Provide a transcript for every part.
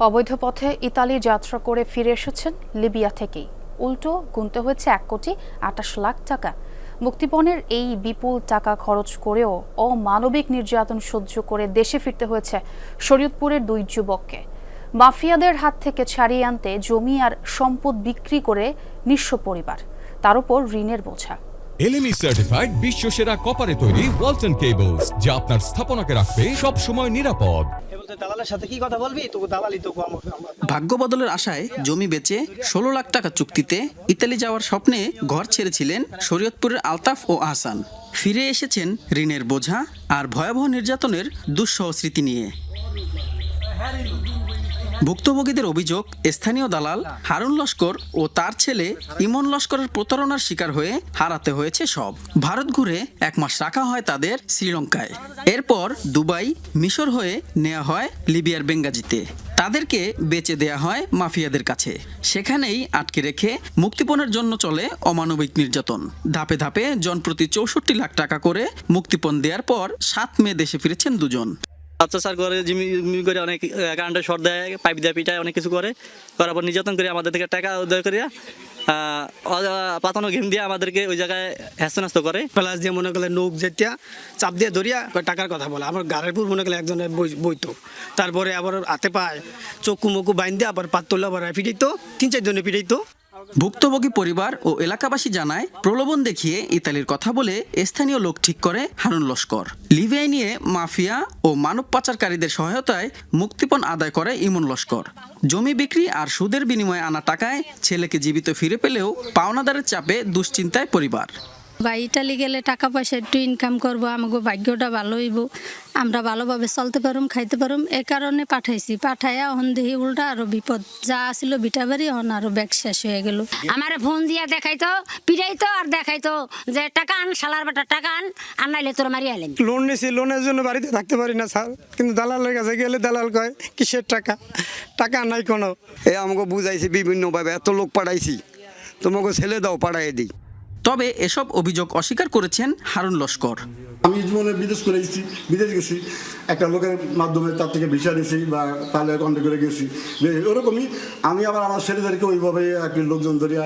অবৈধ পথে ইতালি যাত্রা করে ফিরে এসেছেন লিবিয়া থেকেই। উল্টো গুনতে হয়েছে এক কোটি আটাশ লাখ টাকা। মুক্তিপণের এই বিপুল টাকা খরচ করেও অমানবিক নির্যাতন সহ্য করে দেশে ফিরতে হয়েছে শরীয়তপুরের দুই যুবককে। মাফিয়াদের হাত থেকে ছাড়িয়ে আনতে জমি আর সম্পদ বিক্রি করে নিঃস্ব পরিবার। তার উপর ঋণের বোঝা। এলএমই সার্টিফাইড বিশ্ব সেরা কপারে তৈরি ওয়ালটন কেবলস যা আপনার স্থাপনাকে রাখবে সব সময় নিরাপদ দালালের সাথে কি কথা বলবি? তোকে দালালি তোকে ভাগ্য বদলের আশায় জমি বেচে ষোলো লাখ টাকা চুক্তিতে ইতালি যাওয়ার স্বপ্নে ঘর ছেড়েছিলেন শরীয়তপুরের আলতাফ ও আহসান। ফিরে এসেছেন ঋণের বোঝা আর ভয়াবহ নির্যাতনের দুঃসহ স্মৃতি নিয়ে। ভুক্তভোগীদের অভিযোগ, স্থানীয় দালাল হারুন লস্কর ও তার ছেলে ইমন লস্করের প্রতারণার শিকার হয়ে হারাতে হয়েছে সব। ভারত ঘুরে এক মাস রাখা হয় তাদের শ্রীলঙ্কায়। এরপর দুবাই, মিশর হয়ে নেওয়া হয় লিবিয়ার বেঙ্গাজিতে। তাদেরকে বেচে দেয়া হয় মাফিয়াদের কাছে। সেখানেই আটকে রেখে মুক্তিপণের জন্য চলে অমানবিক নির্যাতন। ধাপে ধাপে জনপ্রতি চৌষট্টি লাখ টাকা করে মুক্তিপণ দেওয়ার পর সাত মে দেশে ফিরেছেন দুজন। অত্যাচার করে জিমি করে অনেক কারেন্টের শর্ট দেয়, পাইপ দিয়ে, পিটায়, অনেক কিছু করে। করার পর নির্যাতন করে আমাদের থেকে টাকা উদ্ধার করিয়া পাতানো ঘিম দিয়ে আমাদেরকে ওই জায়গায় হ্যাস্ত করে। প্লাস দিয়ে মনে করলে নৌক যেতিয়া চাপ দিয়ে ধরিয়া টাকার কথা বলে। আমার গাড়ির মনে করলে একজনের বই- বইতো। তারপরে আবার হাতে পায়, চক্ষু মুকু বাইন দিয়ে আবার পাত আবার পিটাইতো তিন চারজনে পিটাইতো ভুক্তভোগী পরিবার ও এলাকাবাসী জানায়, প্রলোভন দেখিয়ে ইতালির কথা বলে স্থানীয় লোক ঠিক করে হারুন লস্কর। লিবিয়ায় নিয়ে মাফিয়া ও মানব পাচারকারীদের সহায়তায় মুক্তিপণ আদায় করে ইমন লস্কর। জমি বিক্রি আর সুদের বিনিময়ে আনা টাকায় ছেলেকে জীবিত ফিরে পেলেও পাওনাদারের চাপে দুশ্চিন্তায় পরিবার। বা ইটালি গেলে টাকা পয়সা একটু ইনকাম করব আমাকে ভাগ্যটা ভালো হইব। আমরা ভালোভাবে চলতে পারুম খাইতে পারুম। এ কারণে পাঠাইছি। পাঠাইয়া অহন দেহি উল্টা আরও বিপদ। যা আসিল বিটাবাড়ি অহন আরও ব্যাগ শেষ হয়ে গেল। আমার ফোন দিয়া দেখাইতো পিড়াইতো আর দেখাইতো যে টাকা আন শালার বেটা টাকা আন আর নাইলে তোর মারি আইলেন লোন নিছি লোনের জন্য বাড়িতে থাকতে পারি না স্যার। কিন্তু দালালের কাছে গেলে দালাল কয় কিসের টাকা? টাকা নাই কোনো। এ আমাকে বুঝাইছি বিভিন্নভাবে এত লোক পাঠাইছি তোমাকে ছেলে দাও পাঠাই দিই। তবে এসব অভিযোগ অস্বীকার করেছেন হারুন লস্কর। আমি জীবনে বিদেশ করে এসেছি, বিদেশ গেছি, একটা লোকের মাধ্যমে তার থেকে ভিসা নিয়েছি বা তাহলে কন্ট্যাক্ট করে গেছি। ওরকমই আমি আবার আমার ছেলেদেরকে ওইভাবে একটি লোকজন ধরিয়া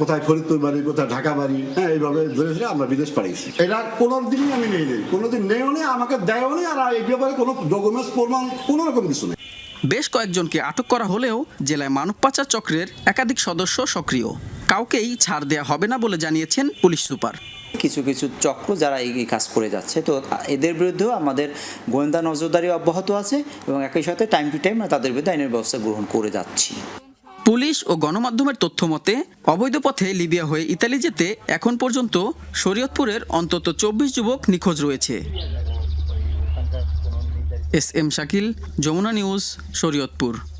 কোথায় ফরিদপুর বাড়ি, কোথায় ঢাকা বাড়ি হ্যাঁ এইভাবে ধরে ধরে আমরা বিদেশ পাঠিয়েছি এটা কোনো দিনই আমি নেই নেই কোনো দিন নেই আমাকে দেয়ও নেই আর এই ব্যাপারে কোনো ডকুমেন্টস প্রমাণ, কোনো রকম কিছু নেই। বেশ কয়েকজনকে আটক করা হলেও জেলায় মানব পাচার চক্রের একাধিক সদস্য সক্রিয়। কাউকেই ছাড় দেয়া হবে না বলে জানিয়েছেন পুলিশ সুপার। কিছু কিছু চক্র যারা এই কাজ করে যাচ্ছে তো এদের বিরুদ্ধেও আমাদের গোয়েন্দা নজরদারি অব্যাহত আছে এবং একই সাথে টাইম টু টাইম তাদের বিরুদ্ধে আইনের ব্যবস্থা গ্রহণ করে যাচ্ছি। পুলিশ ও গণমাধ্যমের তথ্য মতে অবৈধ পথে লিবিয়া হয়ে ইতালি যেতে এখন পর্যন্ত শরীয়তপুরের অন্তত চব্বিশ যুবক নিখোঁজ রয়েছে। S M Shakil Jamuna news Shariatpur.